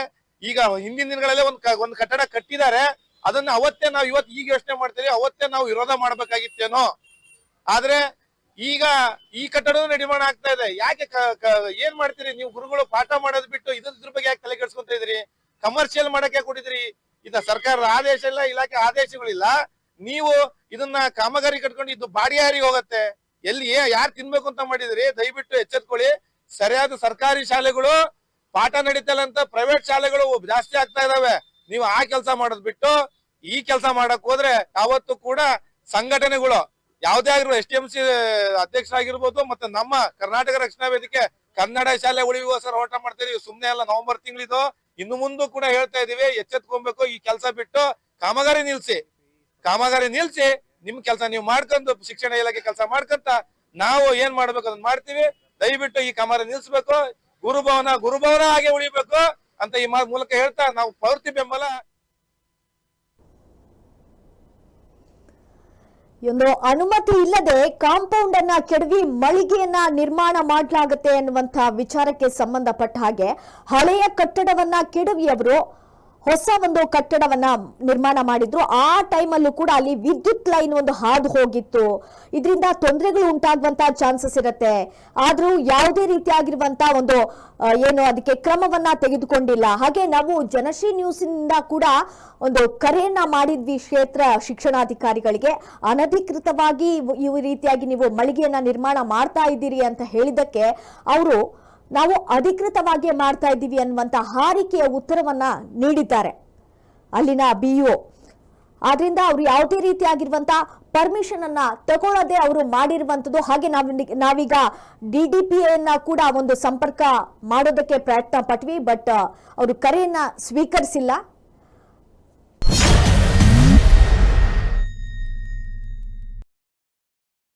ಈಗ ಹಿಂದಿನ ದಿನಗಳಲ್ಲೇ ಒಂದ್ ಒಂದ್ ಕಟ್ಟಡ ಕಟ್ಟಿದ್ದಾರೆ. ಅದನ್ನ ಅವತ್ತೇ ನಾವು ಇವತ್ ಈಗ ಯೋಚನೆ ಮಾಡ್ತೀವಿ, ಅವತ್ತೇ ನಾವು ವಿರೋಧ ಮಾಡ್ಬೇಕಾಗಿತ್ತೇನೋ. ಆದ್ರೆ ಈಗ ಈ ಕಟ್ಟಡ ನಿರ್ಮಾಣ ಆಗ್ತಾ ಇದೆ. ಯಾಕೆ ಏನ್ ಮಾಡ್ತೀರಿ? ನೀವು ಗುರುಗಳು ಪಾಠ ಮಾಡೋದ್ ಬಿಟ್ಟು ಇದ್ರ ಬಗ್ಗೆ ಯಾಕೆ ತಲೆ ಕೆಡ್ಸ್ಕೊಂತ ಇದ್ರಿ ಕಮರ್ಷಿಯಲ್ ಮಾಡಕ್ಕೆ ಕೊಟ್ಟಿದ್ರಿ ಇದ ಸರ್ಕಾರದ ಆದೇಶ ಇಲ್ಲ, ಇಲಾಖೆ ಆದೇಶಗಳಿಲ್ಲ. ನೀವು ಇದನ್ನ ಕಾಮಗಾರಿ ಕಟ್ಕೊಂಡು ಇದು ಬಾಡಿಯಾರಿ ಹೋಗತ್ತೆ. ಎಲ್ಲಿ ಯಾರು ತಿನ್ಬೇಕು ಅಂತ ಮಾಡಿದ್ರಿ ದಯವಿಟ್ಟು ಎಚ್ಚೆತ್ಕೊಳ್ಳಿ. ಸರಿಯಾದ ಸರ್ಕಾರಿ ಶಾಲೆಗಳು ಪಾಠ ನಡೀತಲ್ಲ ಅಂತ ಪ್ರೈವೇಟ್ ಶಾಲೆಗಳು ಜಾಸ್ತಿ ಆಗ್ತಾ ಇದಾವೆ. ನೀವು ಆ ಕೆಲಸ ಮಾಡೋದ್ ಬಿಟ್ಟು ಈ ಕೆಲಸ ಮಾಡಕ್ ಹೋದ್ರೆ ಯಾವತ್ತು ಕೂಡ ಸಂಘಟನೆಗಳು, ಯಾವ್ದೇ ಆಗಿರೋ ಎಸ್ ಟಿ ಎಂ ಸಿ ಅಧ್ಯಕ್ಷರಾಗಿರ್ಬೋದು ಮತ್ತೆ ನಮ್ಮ ಕರ್ನಾಟಕ ರಕ್ಷಣಾ ವೇದಿಕೆ ಕನ್ನಡ ಶಾಲೆ ಉಳಿವಿಗೋಸ್ಕರ ಹೋರಾಟ ಮಾಡ್ತಾ ಇದೀವಿ. ಸುಮ್ನೆ ಅಲ್ಲ, ನವೆಂಬರ್ ತಿಂಗಳಿದು ಇನ್ನು ಮುಂದೂ ಕೂಡ ಹೇಳ್ತಾ ಇದೀವಿ, ಎಚ್ಚೆತ್ಕೊಬೇಕು, ಈ ಕೆಲಸ ಬಿಟ್ಟು ಕಾಮಗಾರಿ ನಿಲ್ಸಿ. ಕಾಮಗಾರಿ ನಿಲ್ಸಿ, ನಿಮ್ ಕೆಲಸ ನೀವು ಮಾಡ್ಕೊಂಡು, ಶಿಕ್ಷಣ ಇಲಾಖೆ ಕೆಲಸ ಮಾಡ್ಕೊಂತ ನಾವು ಏನ್ ಮಾಡ್ಬೇಕು ಅದನ್ನ ಮಾಡ್ತೀವಿ. ದಯವಿಟ್ಟು ಈ ಕಾಮಗಾರಿ ನಿಲ್ಸ್ಬೇಕು. ಗುರುಭವನ ಗುರುಭವನ ಹಾಗೆ ಉಳಿಬೇಕು ಅಂತ ಈ ಮೂಲಕ ಹೇಳ್ತಾ ನಾವು ಪೌರ್ತಿ ಬೆಂಬಲ. ಒಂದು ಅನುಮತಿ ಇಲ್ಲದೆ ಕಾಂಪೌಂಡ್ ಅನ್ನ ಕೆಡವಿ ಮಳಿಗೆಯನ್ನ ನಿರ್ಮಾಣ ಮಾಡಲಾಗುತ್ತೆ ಅನ್ನುವಂತ ವಿಚಾರಕ್ಕೆ ಸಂಬಂಧಪಟ್ಟ ಹಾಗೆ ಹಳೆಯ ಕಟ್ಟಡವನ್ನ ಕೆಡವಿ ಅವರು ಹೊಸ ಒಂದು ಕಟ್ಟಡವನ್ನ ನಿರ್ಮಾಣ ಮಾಡಿದ್ರು. ಆ ಟೈಮಲ್ಲೂ ಕೂಡ ಅಲ್ಲಿ ವಿದ್ಯುತ್ ಲೈನ್ ಒಂದು ಹಾದು ಹೋಗಿತ್ತು. ಇದರಿಂದ ತೊಂದರೆಗಳು ಉಂಟಾಗುವಂತ ಚಾನ್ಸಸ್ ಇರುತ್ತೆ. ಆದ್ರೂ ಯಾವುದೇ ರೀತಿಯಾಗಿರುವಂತ ಒಂದು ಏನು ಅದಕ್ಕೆ ಕ್ರಮವನ್ನ ತೆಗೆದುಕೊಂಡಿಲ್ಲ. ಹಾಗೆ ನಾವು ಜನಶ್ರೀ ನ್ಯೂಸ್ ಇಂದ ಕೂಡ ಒಂದು ಕರೆಯನ್ನ ಮಾಡಿದ್ವಿ ಕ್ಷೇತ್ರ ಶಿಕ್ಷಣಾಧಿಕಾರಿಗಳಿಗೆ. ಅನಧಿಕೃತವಾಗಿ ಈ ರೀತಿಯಾಗಿ ನೀವು ಮಳಿಗೆಯನ್ನ ನಿರ್ಮಾಣ ಮಾಡ್ತಾ ಇದ್ದೀರಿ ಅಂತ ಹೇಳಿದಕ್ಕೆ ಅವರು ನಾವು ಅಧಿಕೃತವಾಗಿ ಮಾಡ್ತಾ ಇದ್ದೀವಿ ಅನ್ನುವಂತ ಹಾರಿಕೆಯ ಉತ್ತರವನ್ನ ನೀಡಿದ್ದಾರೆ. ಅಲ್ಲಿನ ಬಿಇಒ, ಆದ್ರಿಂದ ಅವರು ಯಾವುದೇ ರೀತಿಯಾಗಿರುವಂತ ಪರ್ಮಿಷನ್ ಅನ್ನ ತಗೊಳ್ಳದೆ ಅವರು ಮಾಡಿರುವಂತದ್ದು ಹಾಗೆ ನಾವು ನಾವೀಗ ಡಿ ಡಿ ಪಿ ಎನ್ನ ಕೂಡ ಒಂದು ಸಂಪರ್ಕ ಮಾಡೋದಕ್ಕೆ ಪ್ರಯತ್ನ ಪಟ್ವಿ ಬಟ್, ಅವರು ಕರೆಯನ್ನ ಸ್ವೀಕರಿಸಿಲ್ಲ.